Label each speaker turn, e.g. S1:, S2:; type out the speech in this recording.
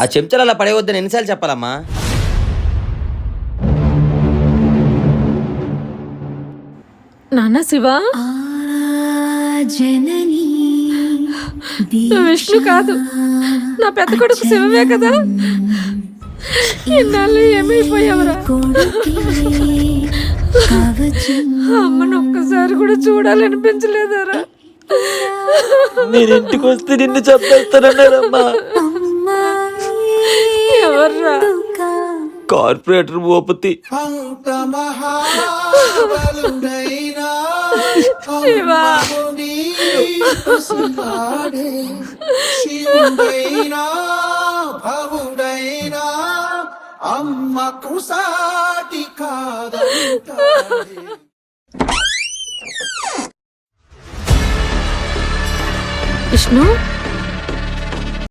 S1: ఆ చెంచాలు అలా పడేయవద్దని ఎన్నిసార్లు చెప్పాలమ్మా?
S2: నాన్న శివ?
S3: జననీ
S2: విష్ణు కాదు. నా పెద్ద కొడుకు శివవే కదా. ఇన్నాళ్ళు ఏమైపోయావరా? అమ్మను ఒక్కసారి కూడా చూడాలనిపించలేదరా?
S1: నేను ఇంటికి వస్తే నిన్ను చెప్పేస్తానన్నారమ్మా
S2: ఎవర్రా?
S1: కార్పొరేటర్ భూపతి.
S4: అమ్మకు సాటి
S2: విష్ణు